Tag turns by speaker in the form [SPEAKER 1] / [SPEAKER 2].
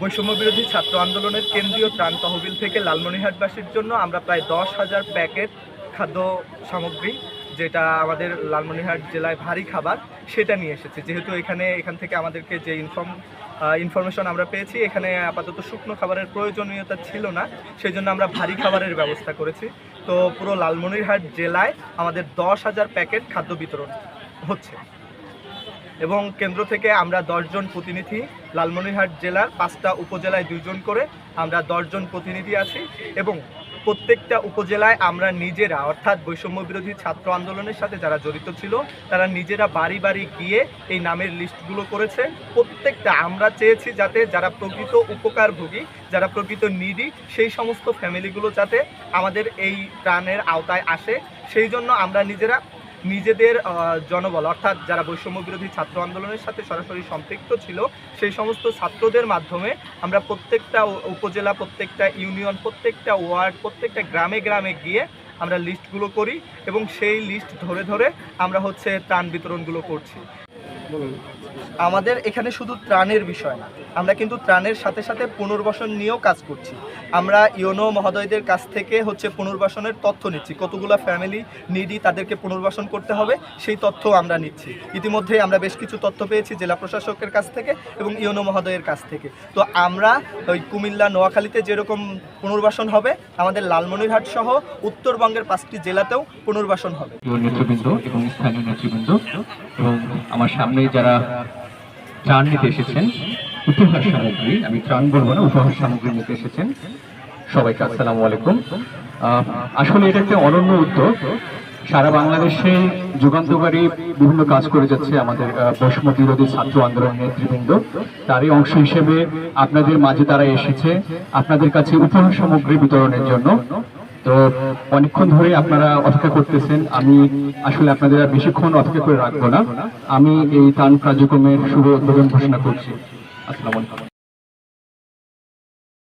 [SPEAKER 1] বৈষম্য বিরোধী ছাত্র আন্দোলনের কেন্দ্রীয় ত্রাণ তহবিল থেকে লালমনিরহাটবাসীর জন্য আমরা প্রায় দশ হাজার প্যাকেট খাদ্য সামগ্রী, যেটা আমাদের লালমনিরহাট জেলায় ভারী খাবার, সেটা নিয়ে এসেছে। যেহেতু এখানে, এখান থেকে আমাদেরকে যে ইনফর্ম ইনফরমেশন আমরা পেয়েছি, এখানে আপাতত শুকনো খাবারের প্রয়োজনীয়তা ছিল না সেই জন্য আমরা ভারী খাবারের ব্যবস্থা করেছি। তো পুরো লালমনিরহাট জেলায় আমাদের দশ হাজার প্যাকেট খাদ্য বিতরণ হচ্ছে। এবং কেন্দ্র থেকে আমরা দশজন প্রতিনিধি লালমনিরহাট জেলার পাঁচটা উপজেলায় দুইজন করে আমরা দশজন প্রতিনিধি আছি এবং প্রত্যেকটা উপজেলায় আমরা নিজেরা, অর্থাৎ বৈষম্য বিরোধী ছাত্র আন্দোলনের সাথে যারা জড়িত ছিল, তারা নিজেরা বাড়ি বাড়ি গিয়ে এই নামের লিস্টগুলো করেছে। প্রত্যেকটা আমরা চেয়েছি যাতে যারা প্রকৃত উপকারভোগী, যারা প্রকৃত নিডি সেই সমস্ত ফ্যামিলিগুলো যাতে আমাদের এই প্রাণের আওতায় আসে। সেই জন্য আমরা নিজেরা নিজেদের জনবল অর্থাৎ যারা বৈষম্য বিরোধী ছাত্র আন্দোলনের সাথে সরাসরি সম্পৃক্ত ছিল সেই সমস্ত ছাত্রদের মাধ্যমে আমরা প্রত্যেকটা উপজেলা প্রত্যেকটা ইউনিয়ন প্রত্যেকটা ওয়ার্ড প্রত্যেকটা গ্রামে গ্রামে গিয়ে আমরা লিস্টগুলো করি এবং সেই লিস্ট ধরে ধরে আমরা হচ্ছে ত্রাণ বিতরণগুলো করছি। আমাদের এখানে শুধু ত্রাণের বিষয় না আমরা কিন্তু ত্রাণের সাথে সাথে পুনর্বাসন নিয়েও কাজ করছি। আমরা ইওনো মহোদয়দের কাছ থেকে হচ্ছে পুনর্বাসনের তথ্য নিচ্ছি। কতগুলো ফ্যামিলি নিডি তাদেরকে পুনর্বাসন করতে হবে, সেই তথ্য আমরা নিচ্ছি। ইতিমধ্যে আমরা বেশ কিছু তথ্য পেয়েছি জেলা প্রশাসকের কাছ থেকে এবং ইওনো মহোদয়ের কাছ থেকে। তো আমরা ওই কুমিল্লা, নোয়াখালীতে যেরকম পুনর্বাসন হবে, আমাদের লালমনিরহাট সহ উত্তরবঙ্গের পাঁচটি জেলাতেও পুনর্বাসন হবে।
[SPEAKER 2] নেতৃবৃন্দ এবং স্থানীয় নেতৃবৃন্দ এবং আমার সামনে যারা ত্রাণ নিতে এসেছেন উপহার সামগ্রী আমি ত্রাণ বলব না উপহার সামগ্রী নিতে এসেছেন। সবাইকে আসসালামু আলাইকুম। আসলে এটা একটা অনন্য উদ্যোগ। সারা বাংলাদেশে যুগান্তকারী বিভিন্ন কাজ করে যাচ্ছে আমাদের বৈষম্য বিরোধী ছাত্র আন্দোলন নেতৃবৃন্দ। তারই অংশ হিসেবে আপনাদের মাঝে তারা এসেছে, আপনাদের কাছে উপহার সামগ্রী বিতরণের জন্য। তো অনেকক্ষণ ধরে আপনারা অপেক্ষা করতেছেন, আমি আসলে আপনাদের আর বেশিক্ষণ অপেক্ষা করে রাখব না। আমি এই ত্রাণ কার্যক্রমের শুভ উদ্বোধন ঘোষণা করছি। আসসালামু আলাইকুম